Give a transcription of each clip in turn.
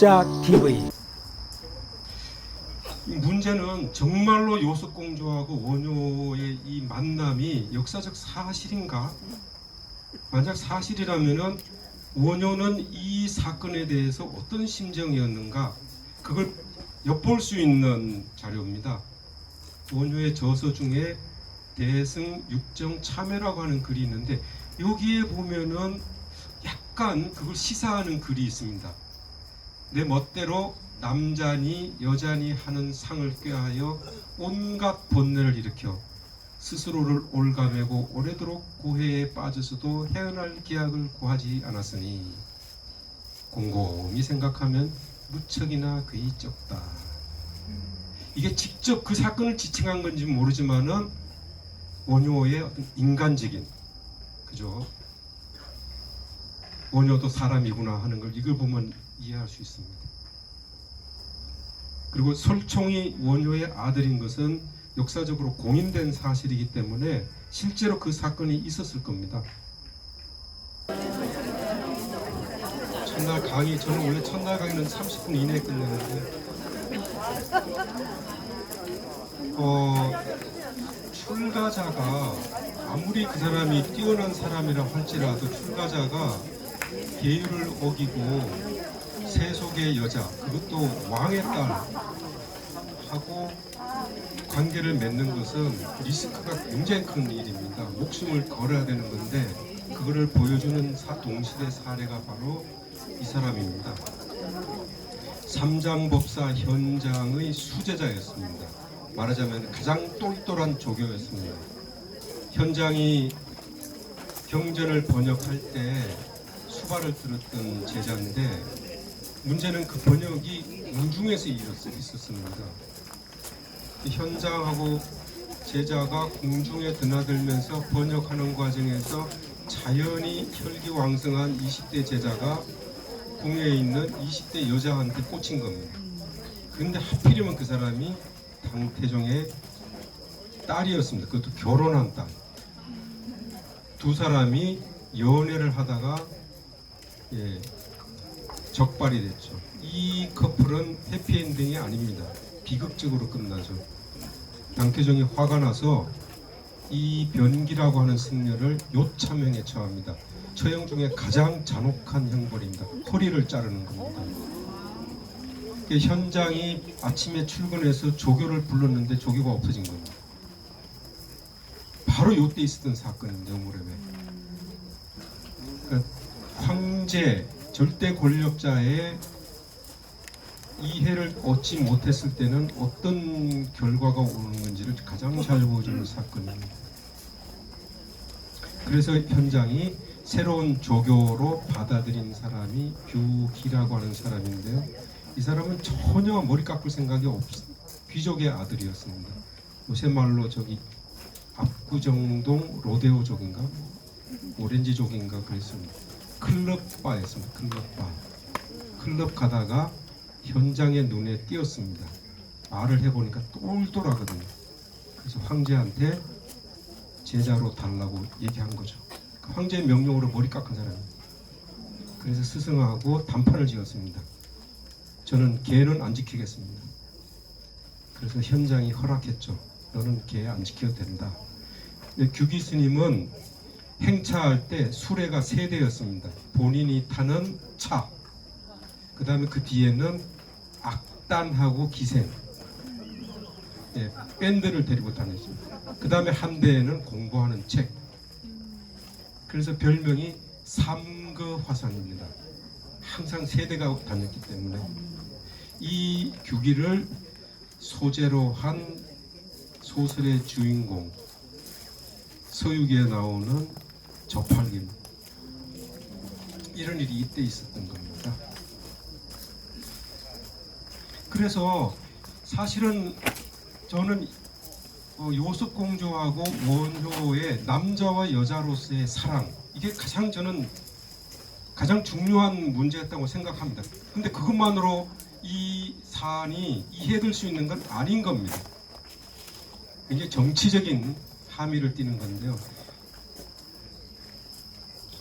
역사 TV 이 문제는 정말로 요습공주하고 원효의 이 만남이 역사적 사실인가? 만약 사실이라면은 원효는 이 사건에 대해서 어떤 심정이었는가? 그걸 엿볼 수 있는 자료입니다. 원효의 저서 중에 대승 육정 참회라고 하는 글이 있는데 여기에 보면은 약간 그걸 시사하는 글이 있습니다. 내 멋대로 남자니 여자니 하는 상을 꾀하여 온갖 번뇌를 일으켜 스스로를 올가매고 오래도록 고해에 빠져서도 헤어날 기약을 구하지 않았으니 곰곰이 생각하면 무척이나 괴이 적다. 이게 직접 그 사건을 지칭한 건지 모르지만은 원효의 어떤 인간적인 그죠? 원효도 사람이구나 하는 걸 이걸 보면 이해할 수 있습니다. 그리고 설총이 원효의 아들인 것은 역사적으로 공인된 사실이기 때문에 실제로 그 사건이 있었을 겁니다. 첫날 강의 저는 원래 첫날 강의는 30분 이내에 끝내는데 어, 출가자가 아무리 그 사람이 뛰어난 사람이라 할지라도 출가자가 계율을 어기고 세속의 여자 그것도 왕의 딸 하고 관계를 맺는 것은 리스크가 굉장히 큰 일입니다. 목숨을 걸어야 되는 건데 그거를 보여주는 사, 동시대 사례가 바로 이 사람입니다. 삼장법사 현장의 수제자였습니다. 말하자면 가장 똘똘한 조교였습니다. 현장이 경전을 번역할 때 수발을 들었던 제자인데 문제는 그 번역이 공중에서 일었- 있었습니다. 이 현장하고 제자가 공중에 드나들면서 번역하는 과정에서 자연히 혈기왕성한 20대 제자가 궁에 있는 20대 여자한테 꽂힌 겁니다. 근데 하필이면 그 사람이 당태종의 딸이었습니다. 그것도 결혼한 딸. 두 사람이 연애를 하다가 예, 적발이 됐죠. 이 커플은 해피엔딩이 아닙니다. 비극적으로 끝나죠. 당태종이 화가 나서 이 변기라고 하는 승려를 요참형에 처합니다. 처형 중에 가장 잔혹한 형벌입니다. 허리를 자르는 겁니다. 그 현장이 아침에 출근해서 조교를 불렀는데 조교가 없어진 겁니다. 바로 요때 있었던 사건입니다. 무렵에. 그러니까 황 제 절대 권력자의 이해를 얻지 못했을 때는 어떤 결과가 오는 건지를 가장 잘 보여주는 사건입니다. 그래서 현장이 새로운 조교로 받아들인 사람이 규기라고 하는 사람인데요. 이 사람은 전혀 머리 깎을 생각이 없 귀족의 아들이었습니다. 요새 말로 저기 압구정동 로데오족인가 오렌지족인가 그랬습니다. 클럽바였습니다. 클럽바. 클럽 가다가 현장의 눈에 띄었습니다. 말을 해보니까 똘똘하거든요. 그래서 황제한테 제자로 달라고 얘기한 거죠. 그 황제의 명령으로 머리 깎은 사람이에요. 그래서 스승하고 단판을 지었습니다. 저는 개는 안 지키겠습니다. 그래서 현장이 허락했죠. 너는 개 안 지켜도 된다. 규기 스님은 행차할 때 수레가 세 대였습니다. 본인이 타는 차, 그 다음에 그 뒤에는 악단하고 기생, 예, 밴드를 데리고 다녔습니다. 그 다음에 한 대에는 공부하는 책. 그래서 별명이 삼거화상입니다. 항상 세 대가 다녔기 때문에 이 규기를 소재로 한 소설의 주인공 서유기에 나오는 저팔김 이런 일이 이때 있었던 겁니다. 그래서 사실은 저는 어, 요습 공주하고 원효의 남자와 여자로서의 사랑 이게 가장 저는 가장 중요한 문제였다고 생각합니다. 근데 그것만으로 이 사안이 이해될 수 있는 건 아닌 겁니다. 굉장히 정치적인 함의를 띠는 건데요.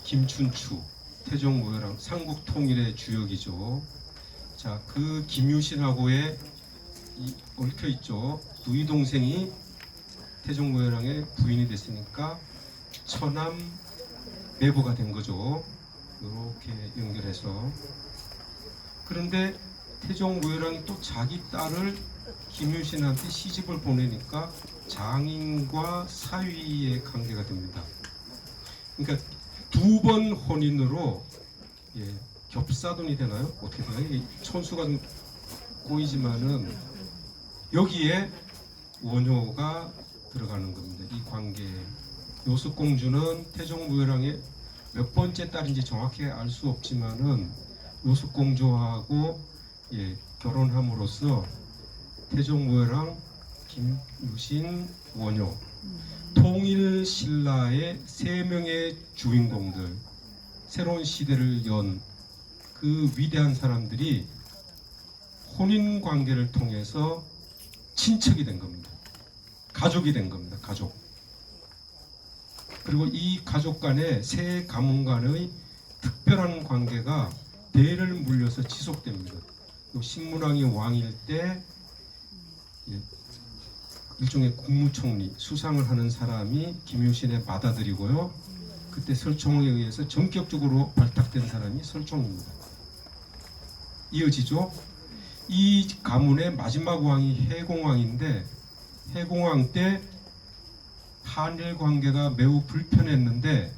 김춘추, 태종무열왕, 삼국 통일의 주역이죠. 자, 자, 그 김유신하고의 이 얽혀 있죠. 누이 동생이 태종모혈왕의 부인이 됐으니까 처남 매부가 된 거죠. 이렇게 연결해서 그런데 태종모혈왕이 또 자기 딸을 김유신한테 시집을 보내니까 장인과 사위의 관계가 됩니다. 그러니까 두 번 혼인으로 예, 겹사돈이 되나요? 어떻게 되나요? 이 천수가 좀 꼬이지만은 여기에 원효가 들어가는 겁니다. 이 관계에 요숙공주는 태종무열왕의 몇 번째 딸인지 정확히 알 수 없지만은 요숙공주하고 예, 결혼함으로써 태종무열왕, 김유신, 원효 통일 신라의 세 명의 주인공들 새로운 시대를 연 그 위대한 사람들이 혼인 관계를 통해서 친척이 된 겁니다. 가족이 된 겁니다. 가족. 그리고 이 가족 간의 세 가문 간의 특별한 관계가 대를 물려서 지속됩니다. 또 신문왕이 왕일 때 예, 일종의 국무총리 수상을 하는 사람이 김유신의 맏아들이고요. 그때 설총에 의해서 전격적으로 발탁된 사람이 설총입니다. 이어지죠. 이 가문의 마지막 왕이 해공왕인데 해공왕 때 한일 관계가 매우 불편했는데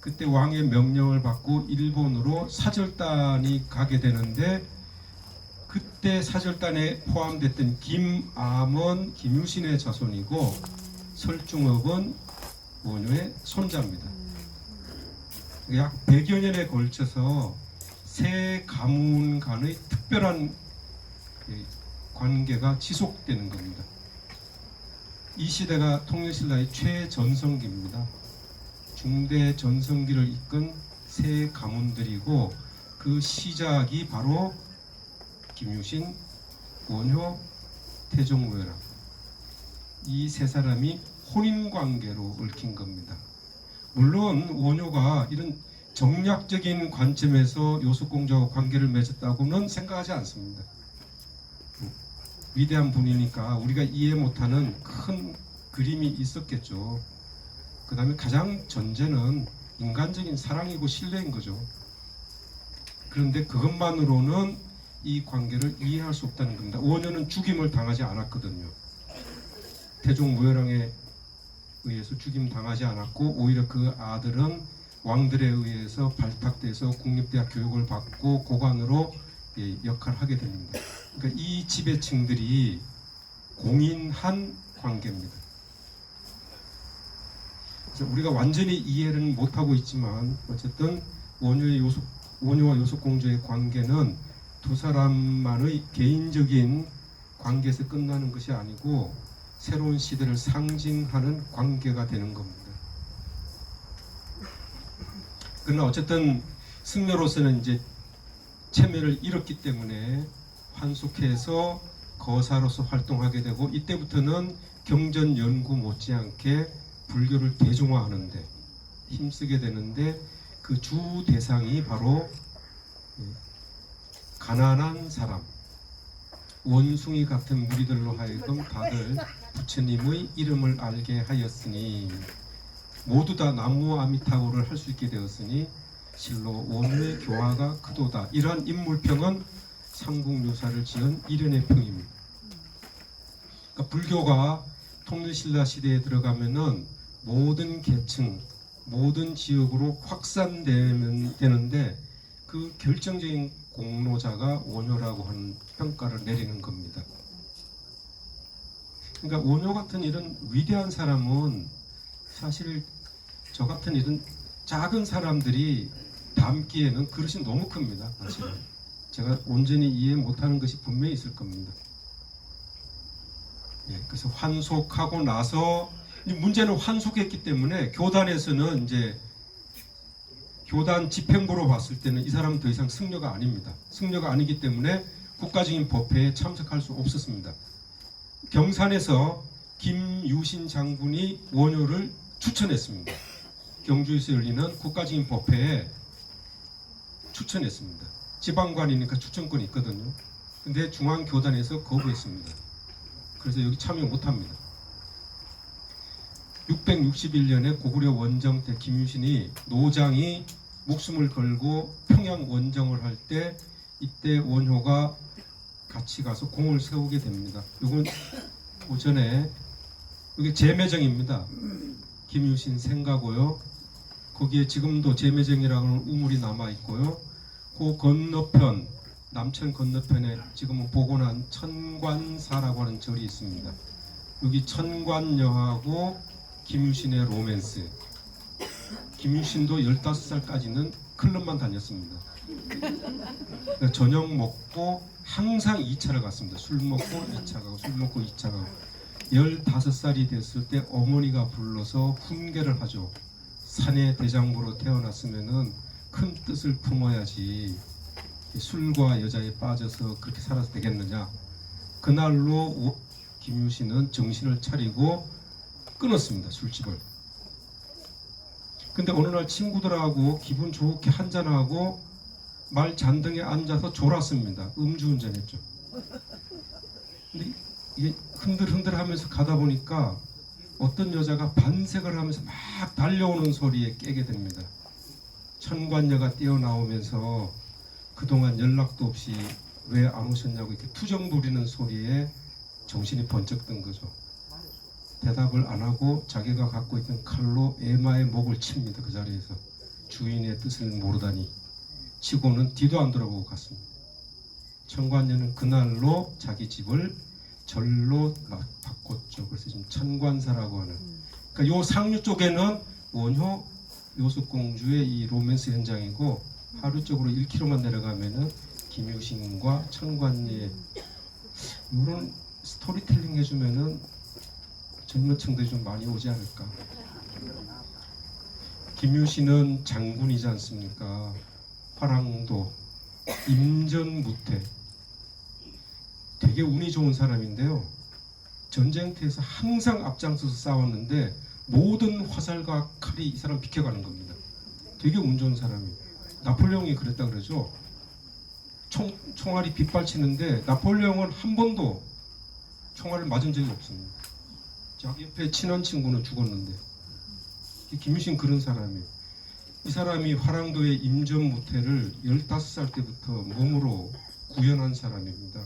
그때 왕의 명령을 받고 일본으로 사절단이 가게 되는데 그때 사절단에 포함됐던 김암은 김유신의 자손이고 설중업은 원효의 손자입니다. 약 100여 년에 걸쳐서 세 가문 간의 특별한 그 관계가 지속되는 겁니다. 이 시대가 통일신라의 최전성기입니다. 중대 전성기를 이끈 세 가문들이고 그 시작이 바로 김유신, 원효, 태종무열왕 이세 사람이 혼인 관계로 얽힌 겁니다. 물론 원효가 이런 정략적인 관점에서 요숙공주와 관계를 맺었다고는 생각하지 않습니다. 위대한 분이니까 우리가 이해 못하는 큰 그림이 있었겠죠. 그 다음에 가장 전제는 인간적인 사랑이고 신뢰인 거죠. 그런데 그것만으로는 이 관계를 이해할 수 없다는 겁니다. 원효는 죽임을 당하지 않았거든요. 태종 무열왕에 의해서 죽임 당하지 않았고 오히려 그 아들은 왕들에 의해서 발탁돼서 국립대학 교육을 받고 고관으로 예, 역할을 하게 됩니다. 그러니까 이 지배층들이 공인한 관계입니다. 우리가 완전히 이해는 못하고 있지만 어쨌든 원효의 요속 원효와 요속공주의 관계는 두 사람만의 개인적인 관계에서 끝나는 것이 아니고 새로운 시대를 상징하는 관계가 되는 겁니다. 그러나 어쨌든 승려로서는 이제 체면을 잃었기 때문에 환속해서 거사로서 활동하게 되고 이때부터는 경전 연구 못지않게 불교를 대중화하는데 힘쓰게 되는데 그 주 대상이 바로 예, 가난한 사람 원숭이 같은 무리들로 하여금 다들 부처님의 이름을 알게 하였으니 모두 다 나무 아미타고를 할 수 있게 되었으니 실로 원의 교화가 크도다. 이러한 인물평은 상국유사를 지은 일연의 평입니다. 그러니까 불교가 통일신라 시대에 들어가면은 모든 계층, 모든 지역으로 확산되면 되는데 그 결정적인 공로자가 원효라고 하는 평가를 내리는 겁니다. 그러니까 원효 같은 이런 위대한 사람은 사실 저 같은 이런 작은 사람들이 담기에는 그릇이 너무 큽니다. 사실은 제가 온전히 이해 못하는 것이 분명히 있을 겁니다. 예, 그래서 환속하고 나서 이 문제는 환속했기 때문에 교단에서는 이제 교단 집행부로 봤을 때는 이 사람은 더 이상 승려가 아닙니다. 승려가 아니기 때문에 국가적인 법회에 참석할 수 없었습니다. 경산에서 김유신 장군이 원효를 추천했습니다. 경주에서 열리는 국가적인 법회에 추천했습니다. 지방관이니까 추천권이 있거든요. 근데 중앙교단에서 거부했습니다. 그래서 여기 참여 못합니다. 661년에 고구려 원정 때 김유신이 노장이 목숨을 걸고 평양 원정을 할 때 이때 원효가 같이 가서 공을 세우게 됩니다. 이건 오전에 이게 제매정입니다. 김유신 생가고요. 거기에 지금도 제매정이라는 우물이 남아 있고요. 그 건너편 남천 건너편에 지금은 복원한 천관사라고 하는 절이 있습니다. 여기 천관여하고 김유신의 로맨스. 김유신도 15살까지는 클럽만 다녔습니다. 그러니까 저녁 먹고 항상 2차를 갔습니다. 술 먹고 2차 가고 술 먹고 2차 가고 15살이 됐을 때 어머니가 불러서 훈계를 하죠. 산의 대장부로 태어났으면은 큰 뜻을 품어야지 술과 여자에 빠져서 그렇게 살아서 되겠느냐. 그날로 오- 김유신은 정신을 차리고 끊었습니다. 술집을. 근데 어느 날 친구들하고 기분 좋게 한잔하고 말 잔등에 앉아서 졸았습니다. 음주운전 했죠. 근데 이게 흔들흔들 하면서 가다 보니까 어떤 여자가 반색을 하면서 막 달려오는 소리에 깨게 됩니다. 천관녀가 뛰어나오면서 그동안 연락도 없이 왜 안 오셨냐고 이렇게 투정 부리는 소리에 정신이 번쩍 든 거죠. 대답을 안 하고 자기가 갖고 있던 칼로 에마의 목을 칩니다. 그 자리에서 주인의 뜻을 모르다니 치고는 뒤도 안 돌아보고 갔습니다. 천관녀는 그날로 자기 집을 절로 막 바꿨죠. 그래서 지금 천관사라고 하는. 그러니까 요 상류 쪽에는 원효 요숙공주의 이 로맨스 현장이고 하루 쪽으로 1km만 내려가면은 김유신과 천관녀의 이런 스토리텔링 해주면은 젊은 층들이 좀 많이 오지 않을까. 김유신은 장군이지 않습니까? 화랑도, 임전무태. 되게 운이 좋은 사람인데요. 전쟁터에서 항상 앞장서서 싸웠는데 모든 화살과 칼이 이 사람 비켜가는 겁니다. 되게 운 좋은 사람이. 나폴레옹이 그랬다 그러죠. 총, 총알이 빗발치는데 나폴레옹은 한 번도 총알을 맞은 적이 없습니다. 자기 옆에 친한 친구는 죽었는데 이 김유신 그런 사람이에요. 이 사람이 화랑도의 임전무태를 15살 때부터 몸으로 구현한 사람입니다.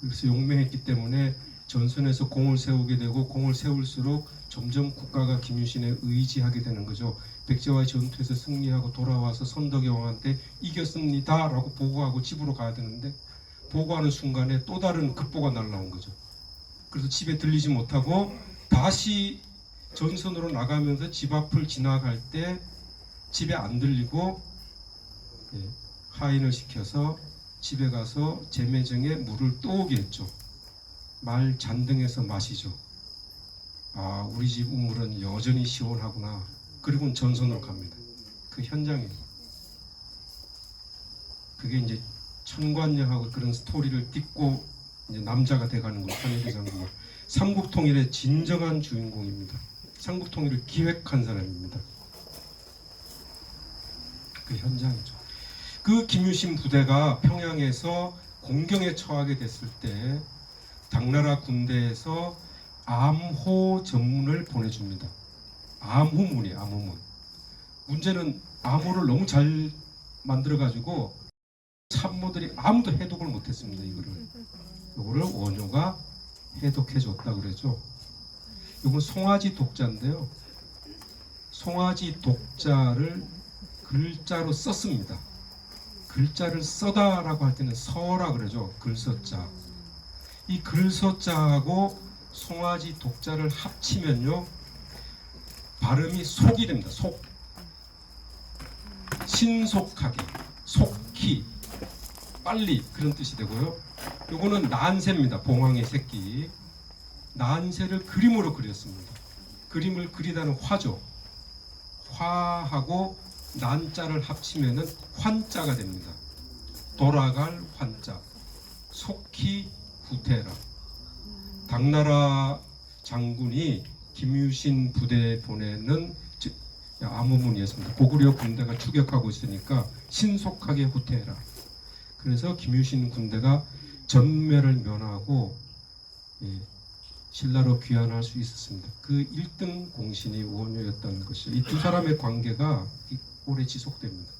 그래서 용맹했기 때문에 전선에서 공을 세우게 되고 공을 세울수록 점점 국가가 김유신에 의지하게 되는 거죠. 백제와의 전투에서 승리하고 돌아와서 선덕의 왕한테 이겼습니다라고 보고하고 집으로 가야 되는데 보고하는 순간에 또 다른 급보가 날라온 거죠. 그래서 집에 들리지 못하고 다시 전선으로 나가면서 집 앞을 지나갈 때 집에 안 들리고 예, 하인을 시켜서 집에 가서 제매정에 물을 또 오게 했죠. 말 잔등에서 마시죠. 아, 우리 집 우물은 여전히 시원하구나. 그리고 전선으로 갑니다. 그 현장에. 그게 이제 천관녀하고 그런 스토리를 딛고 이제 남자가 돼가는 거예요. 한일의 장군. 삼국통일의 진정한 주인공입니다. 삼국통일을 기획한 사람입니다. 그 현장이죠. 그 김유신 부대가 평양에서 공경에 처하게 됐을 때 당나라 군대에서 암호 전문을 보내줍니다. 암호문이 암호문. 문제는 암호를 너무 잘 만들어가지고 참모들이 아무도 해독을 못했습니다. 이거를. 이거를 원효가 해독해 줬다 그러죠. 이건 송아지 독자인데요. 송아지 독자를 글자로 썼습니다. 글자를 써다라고 할 때는 서라 그러죠. 글서자. 이 글서자하고 송아지 독자를 합치면요. 발음이 속이 됩니다. 속. 신속하게, 속히, 빨리 그런 뜻이 되고요. 요거는 난새입니다. 봉황의 새끼. 난새를 그림으로 그렸습니다. 그림을 그리다는 화죠. 화하고 난자를 합치면은 환자가 됩니다. 돌아갈 환자. 속히 후퇴라. 당나라 장군이 김유신 부대에 보내는 즉 암호문이었습니다. 고구려 군대가 추격하고 있으니까 신속하게 후퇴해라. 그래서 김유신 군대가 전멸을 면하고 예, 신라로 귀환할 수 있었습니다. 그 1등 공신이 원효였던 것이죠. 이 두 사람의 관계가 오래 지속됩니다.